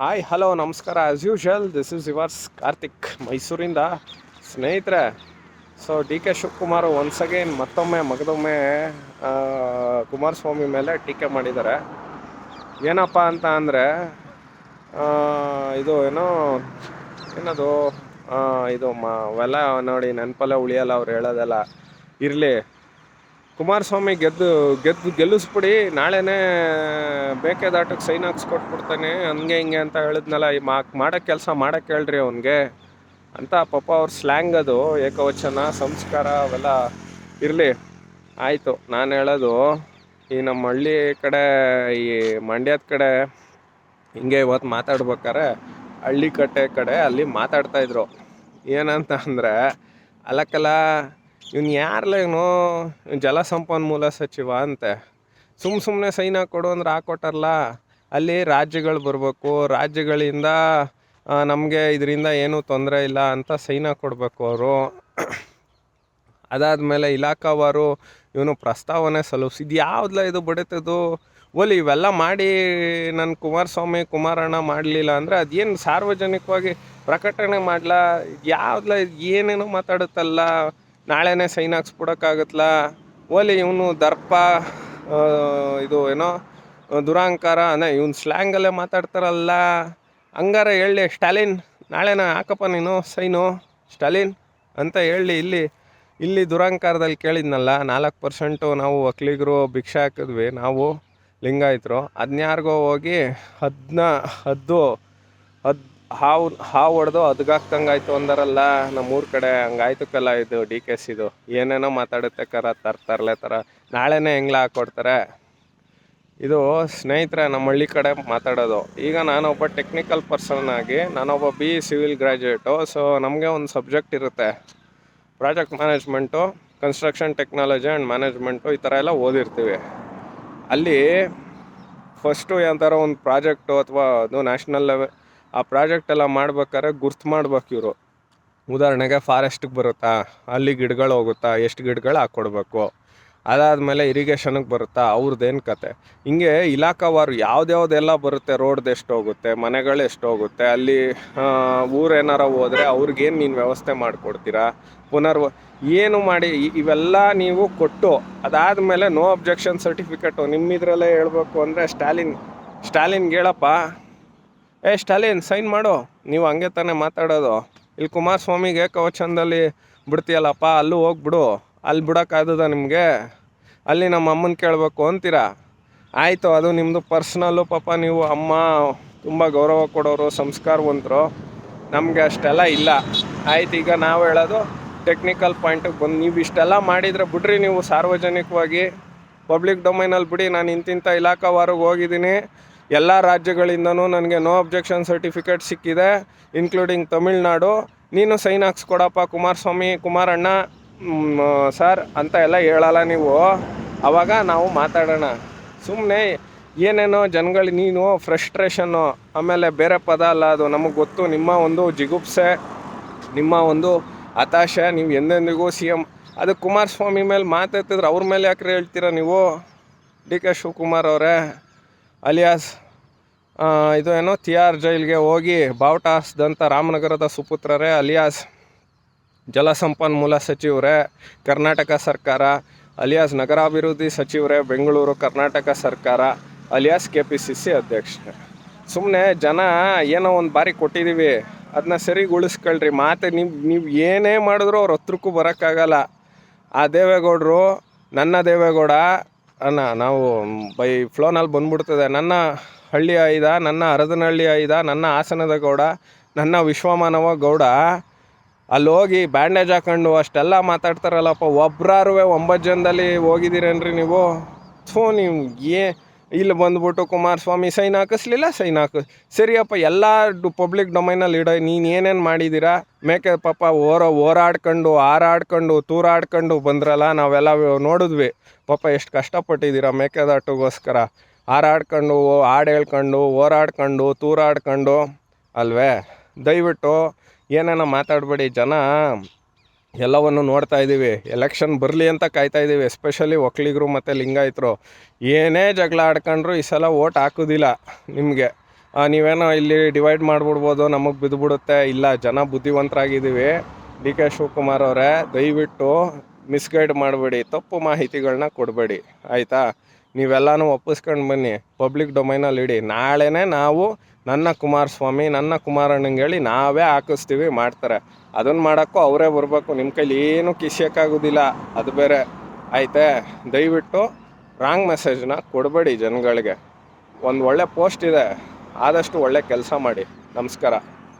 Hi hello ನಮಸ್ಕಾರ. As usual this is yours Karthik ಮೈಸೂರಿಂದ ಸ್ನೇಹಿತರೆ so D K Shivakumar once again ಮತ್ತೊಮ್ಮೆ, ಮಗದೊಮ್ಮೆ ಕುಮಾರಸ್ವಾಮಿ ಮೇಲೆ ಟೀಕೆ ಮಾಡಿದ್ದಾರೆ. ಏನಪ್ಪ ಅಂತ ಅಂದರೆ ಇದು ಏನೋ, ಏನದು ಇದು ಮ, ಅವೆಲ್ಲ ನೋಡಿ ನೆನಪಲ್ಲೇ ಉಳಿಯಲ್ಲ ಅವ್ರು ಹೇಳೋದೆಲ್ಲ. ಇರಲಿ ಕುಮಾರಸ್ವಾಮಿ ಗೆದ್ದು ಗೆದ್ದು ಗೆಲ್ಲಿಸ್ಬಿಡಿ, ನಾಳೆನೇ ಬೇಕೆದಾಟಕ್ಕೆ ಸೈನ್ ಹಾಕ್ಸ್ಕೊಟ್ಬಿಡ್ತಾನೆ, ಹಂಗೆ ಹಿಂಗೆ ಅಂತ ಹೇಳಿದ್ನಲ್ಲ, ಈ ಮಾ ಮಾಡೋ ಕೆಲಸ ಮಾಡೋಕ್ಕೆ ಹೇಳ್ರಿ ಅವನಿಗೆ. ಅಂತ ಪಾಪ ಅವ್ರ ಸ್ಲ್ಯಾಂಗ್ ಅದು, ಏಕವಚನ, ಸಂಸ್ಕಾರ ಅವೆಲ್ಲ ಇರಲಿ. ಆಯಿತು, ನಾನು ಹೇಳೋದು, ಈ ನಮ್ಮ ಹಳ್ಳಿ ಕಡೆ, ಈ ಮಂಡ್ಯದ ಕಡೆ, ಹಿಂಗೆ ಇವತ್ತು ಮಾತಾಡ್ಬೇಕಾರೆ ಹಳ್ಳಿ ಕಟ್ಟೆ ಕಡೆ ಅಲ್ಲಿ ಮಾತಾಡ್ತಾಯಿದ್ರು ಏನಂತ ಅಂದರೆ ಅಲ್ಲಕ್ಕಲ್ಲ ಇವ್ನು ಯಾರ್ಲ ಜಲ ಜಲಸಂಪನ್ಮೂಲ ಸಚಿವ ಅಂತೆ. ಸುಮ್ಮ ಸುಮ್ಮನೆ ಸೈನ್ ಕೊಡು ಅಂದ್ರೆ ಹಾಕೊಟ್ಟಾರಲ್ಲ, ಅಲ್ಲಿ ರಾಜ್ಯಗಳು ಬರಬೇಕು, ರಾಜ್ಯಗಳಿಂದ ನಮಗೆ ಇದರಿಂದ ಏನೂ ತೊಂದರೆ ಇಲ್ಲ ಅಂತ ಸೈನ್ ಕೊಡಬೇಕು ಅವರು. ಅದಾದಮೇಲೆ ಇಲಾಖಾವಾರು ಇವನು ಪ್ರಸ್ತಾವನೆ ಸಲ್ಲಿಸಿದ್ದು ಯಾವ್ದಲ್ಲ ಇದು ಬಡಿತದು ಓಲಿ ಇವೆಲ್ಲ ಮಾಡಿ ನನ್ನ ಕುಮಾರಸ್ವಾಮಿ, ಕುಮಾರಣ್ಣ ಮಾಡಲಿಲ್ಲ ಅಂದರೆ ಅದೇನು ಸಾರ್ವಜನಿಕವಾಗಿ ಪ್ರಕಟಣೆ ಮಾಡಲ? ಯಾವ್ದಲ್ಲ ಏನೇನೋ ಮಾತಾಡುತ್ತಲ್ಲ? ನಾಳೆನೇ ಸೈನ್ ಹಾಕ್ಸ್ಬಿಡೋಕ್ಕಾಗತ್ತಲ್ಲ ಓಲಿ ಇವನು ದರ್ಪ ಇದು ಏನೋ, ದುರಾಂಕಾರ ಅನ್ನ ಇವನು ಸ್ಲ್ಯಾಂಗಲ್ಲೇ ಮಾತಾಡ್ತಾರಲ್ಲ. ಹಂಗಾರ ಹೇಳಿ, ಸ್ಟಾಲಿನ್, ನಾಳೆನ ಹಾಕಪ್ಪ ನೀನು, ಸೈನು, ಸ್ಟಾಲಿನ್ ಅಂತ ಹೇಳಿ ಇಲ್ಲಿ ಇಲ್ಲಿ ದುರಾಂಕಾರದಲ್ಲಿ ಕೇಳಿದ್ನಲ್ಲ, ನಾಲ್ಕು ಪರ್ಸೆಂಟು ನಾವು ಒಕ್ಕಲಿಗರು ಭಿಕ್ಷೆ ಹಾಕಿದ್ವಿ, ನಾವು ಲಿಂಗಾಯಿತರು. ಅದ್ನ್ಯಾರಿಗೋ ಹೋಗಿ ಹದ್ನ, ಹದ್ದು, ಹದ್ ಹಾವು ಹಾವು ಹೊಡೆದು ಹದ್ಗಾಕ್ದಂಗಾಯ್ತು ಅಂದಾರಲ್ಲ, ನಮ್ಮೂರ ಕಡೆ ಹಂಗಾಯ್ತು ಕಲ್ಲ ಇದು ಡಿ ಕೆ ಸಿದು ಏನೇನೋ ಮಾತಾಡುತ್ತೆ ಕರ ತರ್ತಾರಲೆ ಥರ ನಾಳೆನೇ ಹೆಂಗ್ಲ ಹಾಕ್ಕೊಡ್ತಾರೆ ಇದು ಸ್ನೇಹಿತರೆ ನಮ್ಮ ಹಳ್ಳಿ ಕಡೆ ಮಾತಾಡೋದು. ಈಗ ನಾನೊಬ್ಬ ಟೆಕ್ನಿಕಲ್ ಪರ್ಸನ್ ಆಗಿ, ನಾನೊಬ್ಬ ಬಿ ಸಿವಿಲ್ ಗ್ರ್ಯಾಜುಯೇಟು ಸೊ ನಮಗೆ ಒಂದು ಸಬ್ಜೆಕ್ಟ್ ಇರುತ್ತೆ. Project management construction technology and management ಈ ಥರ ಎಲ್ಲ ಓದಿರ್ತೀವಿ. ಅಲ್ಲಿ ಫಸ್ಟು ಯಾವ್ದಾರ ಒಂದು ಪ್ರಾಜೆಕ್ಟು ಅಥವಾ ಅದು ನ್ಯಾಷನಲ್ ಲೆವೆಲ್ ಆ ಪ್ರಾಜೆಕ್ಟ್ ಎಲ್ಲ ಮಾಡ್ಬೇಕಾದ್ರೆ ಗುರ್ತು ಮಾಡ್ಬೇಕು ಇವರು. ಉದಾಹರಣೆಗೆ ಫಾರೆಸ್ಟ್ಗೆ ಬರುತ್ತಾ? ಅಲ್ಲಿ ಗಿಡಗಳು ಹೋಗುತ್ತಾ? ಎಷ್ಟು ಗಿಡಗಳು ಹಾಕ್ಕೊಡ್ಬೇಕು ಅದಾದಮೇಲೆ ಇರಿಗೇಷನ್ಗೆ ಬರುತ್ತಾ? ಅವ್ರದ್ದೇನು ಕತೆ? ಹಿಂಗೆ ಇಲಾಖಾವಾರು ಯಾವ್ದ್ಯಾವ್ದೆಲ್ಲ ಬರುತ್ತೆ? ರೋಡ್ದು ಎಷ್ಟು ಹೋಗುತ್ತೆ? ಮನೆಗಳು ಎಷ್ಟು ಹೋಗುತ್ತೆ? ಅಲ್ಲಿ ಊರೇನಾರ ಹೋದರೆ ಅವ್ರಿಗೇನು ನೀನು ವ್ಯವಸ್ಥೆ ಮಾಡಿಕೊಡ್ತೀರಾ? ಪುನರ್ ಏನು ಮಾಡಿ? ಇವೆಲ್ಲ ನೀವು ಕೊಟ್ಟು ಅದಾದಮೇಲೆ ನೋ ಅಬ್ಜೆಕ್ಷನ್ ಸರ್ಟಿಫಿಕೇಟು ನಿಮ್ಮಿದ್ರಲ್ಲೇ ಹೇಳಬೇಕು ಅಂದರೆ ಸ್ಟಾಲಿನ್, ಸ್ಟಾಲಿನ್ಗೆ ಹೇಳಪ್ಪ. ಏ, ಸ್ಟಾಲಿನ್, ಸೈನ್ ಮಾಡು. ನೀವು ಹಂಗೆ ತಾನೇ ಮಾತಾಡೋದು. ಇಲ್ಲಿ ಕುಮಾರಸ್ವಾಮಿಗೆ ಕವಚಂದಲ್ಲಿ ಬಿಡ್ತೀಯಲ್ಲಪ್ಪ, ಅಲ್ಲೂ ಹೋಗ್ಬಿಡು. ಅಲ್ಲಿ ಬಿಡೋಕ್ಕಾದದ ನಿಮಗೆ? ಅಲ್ಲಿ ನಮ್ಮ ಅಮ್ಮನ ಕೇಳಬೇಕು ಅಂತೀರಾ? ಆಯಿತು, ಅದು ನಿಮ್ಮದು ಪರ್ಸ್ನಲ್ಲು, ಪಾಪ ನೀವು ಅಮ್ಮ, ತುಂಬ ಗೌರವ ಕೊಡೋರು, ಸಂಸ್ಕಾರವಂತರು. ನಮಗೆ ಅಷ್ಟೆಲ್ಲ ಇಲ್ಲ. ಆಯ್ತು, ಈಗ ನಾವು ಹೇಳೋದು ಟೆಕ್ನಿಕಲ್ ಪಾಯಿಂಟಿಗೆ ಬಂದು, ನೀವು ಇಷ್ಟೆಲ್ಲ ಮಾಡಿದರೆ ಬಿಡ್ರಿ ನೀವು ಸಾರ್ವಜನಿಕವಾಗಿ. ಪಬ್ಲಿಕ್ ಡೊಮೈನಲ್ಲಿ ಬಿಡಿ, ನಾನು ಇಂತಿಂಥ ಇಲಾಖಾವಾರಿಗೆ ಹೋಗಿದ್ದೀನಿ. ಎಲ್ಲ ರಾಜ್ಯಗಳಿಂದನೂ ನನಗೆ ನೋ ಅಬ್ಜೆಕ್ಷನ್ ಸರ್ಟಿಫಿಕೇಟ್ ಸಿಕ್ಕಿದೆ ಇನ್ಕ್ಲೂಡಿಂಗ್ ತಮಿಳ್ನಾಡು. ನೀನು ಸೈನ್ ಹಾಕ್ಸ್ಕೊಡಪ್ಪ ಕುಮಾರಸ್ವಾಮಿ, ಕುಮಾರಣ್ಣ ಸರ್ ಅಂತ ಎಲ್ಲ ಹೇಳಲ್ಲ ನೀವು. ಅವಾಗ ನಾವು ಮಾತಾಡೋಣ. ಸುಮ್ಮನೆ ಏನೇನೋ ಜನಗಳು, ನೀನು ಫ್ರಸ್ಟ್ರೇಷನ್ನು ಆಮೇಲೆ ಬೇರೆ ಪದ ಅಲ್ಲ ಅದು, ನಮಗೆ ಗೊತ್ತು, ನಿಮ್ಮ ಒಂದು ಜಿಗುಪ್ಸೆ, ನಿಮ್ಮ ಒಂದು ಹತಾಶೆ, ನೀವು ಎಂದೆಂದಿಗೂ ಸಿ ಎಂ ಅದು ಕುಮಾರಸ್ವಾಮಿ ಮೇಲೆ ಮಾತಾಡ್ತಿದ್ರೆ ಅವ್ರ ಮೇಲೆ ಯಾಕೆ ಹೇಳ್ತೀರಾ ನೀವು? ಡಿ ಕೆ ಶಿವಕುಮಾರ್ ಅವರೇ. ಅಲಿಯಾಸ್ ಇದು ಏನೋ ತಿಯಾರ್ ಜೈಲ್ಗೆ ಹೋಗಿ ಬಾವುಟ ಹಾಸ್ದಂಥ ರಾಮನಗರದ ಸುಪುತ್ರರೇ ಅಲಿಯಾಸ್. ಜಲಸಂಪನ್ಮೂಲ ಸಚಿವರೇ ಕರ್ನಾಟಕ ಸರ್ಕಾರ. ಅಲಿಯಾಸ್ ನಗರಾಭಿವೃದ್ಧಿ ಸಚಿವರೇ ಬೆಂಗಳೂರು ಕರ್ನಾಟಕ ಸರ್ಕಾರ. Alias K P C C ಅಧ್ಯಕ್ಷ ಸುಮ್ಮನೆ ಜನ ಏನೋ ಒಂದು ಬಾರಿ ಕೊಟ್ಟಿದ್ದೀವಿ ಅದನ್ನ ಸರಿಗೊಳಿಸ್ಕೊಳ್ರಿ. ಮಾತೆ ನೀವು ನೀವು ಏನೇ ಮಾಡಿದ್ರು ಅವ್ರ ಹತ್ರಕ್ಕೂ ಬರೋಕ್ಕಾಗಲ್ಲ. ಆ ದೇವೇಗೌಡರು, ನನ್ನ ದೇವೇಗೌಡ ಅನ್ನ ನಾವು ಬೈ ಫ್ಲೋನಲ್ಲಿ ಬಂದ್ಬಿಡ್ತದೆ. ನನ್ನ ಹಳ್ಳಿ ಆಯ್ದ ನನ್ನ ಹರದನಹಳ್ಳಿ ಐದ, ನನ್ನ ಹಾಸನದ ಗೌಡ, ನನ್ನ ವಿಶ್ವಮಾನವ ಗೌಡ ಅಲ್ಲಿ ಹೋಗಿ ಬ್ಯಾಂಡೇಜ್ ಹಾಕೊಂಡು ಅಷ್ಟೆಲ್ಲ ಮಾತಾಡ್ತಾರಲ್ಲಪ್ಪ ಒಬ್ರಾರು ಒಂಬತ್ತು ಜನದಲ್ಲಿ ಹೋಗಿದ್ದೀರೇನ್ರಿ ನೀವು? ಥೂ, ನೀವು ಏ ಇಲ್ಲಿ ಬಂದ್ಬಿಟ್ಟು ಕುಮಾರಸ್ವಾಮಿ ಸೈನ್ ಹಾಕಿಸ್ಲಿಲ್ಲ, ಸೈನ್ ಹಾಕು. ಸರಿಯಪ್ಪ, ಎಲ್ಲ ಪಬ್ಲಿಕ್ ಡೊಮೈನಲ್ಲಿ ಇಡೋ, ನೀನು ಏನೇನು ಮಾಡಿದ್ದೀರಾ ಮೇಕೆ ಪಾಪ ಓರ, ಓರಾಡ್ಕೊಂಡು ಹಾರಾಡ್ಕೊಂಡು ತೂರಾಡ್ಕೊಂಡು ಬಂದ್ರಲ್ಲ, ನಾವೆಲ್ಲ ನೋಡಿದ್ವಿ. ಪಾಪ ಎಷ್ಟು ಕಷ್ಟಪಟ್ಟಿದ್ದೀರಾ ಮೇಕೆದಾಟುಗೋಸ್ಕರ. ಹಾರಾಡ್ಕೊಂಡು ಹಾಡು ಹೇಳ್ಕೊಂಡು, ಓರಾಡ್ಕೊಂಡು, ತೂರಾಡ್ಕೊಂಡು, ಅಲ್ವೇ? ದಯವಿಟ್ಟು ಏನೇನೋ ಮಾತಾಡಬೇಡಿ ಜನ. ಎಲ್ಲವನ್ನು ನೋಡ್ತಾ ಇದ್ದೀವಿ. ಎಲೆಕ್ಷನ್ ಬರಲಿ ಅಂತ ಕಾಯ್ತಾ ಇದ್ದೀವಿ. ಎಸ್ಪೆಷಲಿ ಒಕ್ಕಲಿಗರು ಮತ್ತು ಲಿಂಗಾಯಿತರು. ಏನೇ ಜಗಳ ಆಡ್ಕೊಂಡ್ರು ಈ ಸಲ ಓಟ್ ಹಾಕೋದಿಲ್ಲ ನಿಮಗೆ. ನೀವೇನೋ ಇಲ್ಲಿ ಡಿವೈಡ್ ಮಾಡಿಬಿಡ್ಬೋದು, ನಮಗೆ ಬಿದ್ದುಬಿಡುತ್ತೆ ಇಲ್ಲ, ಜನ ಬುದ್ಧಿವಂತರಾಗಿದ್ದೀವಿ. ಡಿ ಕೆ ಶಿವಕುಮಾರ್ ಅವರೇ, ದಯವಿಟ್ಟು ಮಿಸ್ಗೈಡ್ ಮಾಡಬೇಡಿ. ತಪ್ಪು ಮಾಹಿತಿಗಳನ್ನ ಕೊಡಬೇಡಿ. ಆಯಿತಾ? ನೀವೆಲ್ಲನೂ ಒಪ್ಪಿಸ್ಕೊಂಡು ಬನ್ನಿ. ಪಬ್ಲಿಕ್ ಡೊಮೈನಲ್ಲಿ ಇಡಿ. ನಾಳೆನೇ ನಾವು ನನ್ನ ಕುಮಾರಸ್ವಾಮಿ, ನನ್ನ ಕುಮಾರಣ್ಣಂಗೆ ಹೇಳಿ ನಾವೇ ಹಾಕಿಸ್ತೀವಿ, ಮಾಡ್ತಾರೆ. ಅದನ್ನು ಮಾಡೋಕ್ಕೂ ಅವರೇ ಬರಬೇಕು. ನಿಮ್ಮ ಕೈಲಿ ಏನೂ ಕಿಸಿಯೋಕ್ಕಾಗೋದಿಲ್ಲ ಅದು ಬೇರೆ. ಐತೆ ದಯವಿಟ್ಟು ರಾಂಗ್ ಮೆಸೇಜ್ನ ಕೊಡಬೇಡಿ ಜನಗಳಿಗೆ. ಒಂದು ಒಳ್ಳೆ ಪೋಸ್ಟ್ ಇದೆ. ಆದಷ್ಟು ಒಳ್ಳೆ ಕೆಲಸ ಮಾಡಿ. ನಮಸ್ಕಾರ.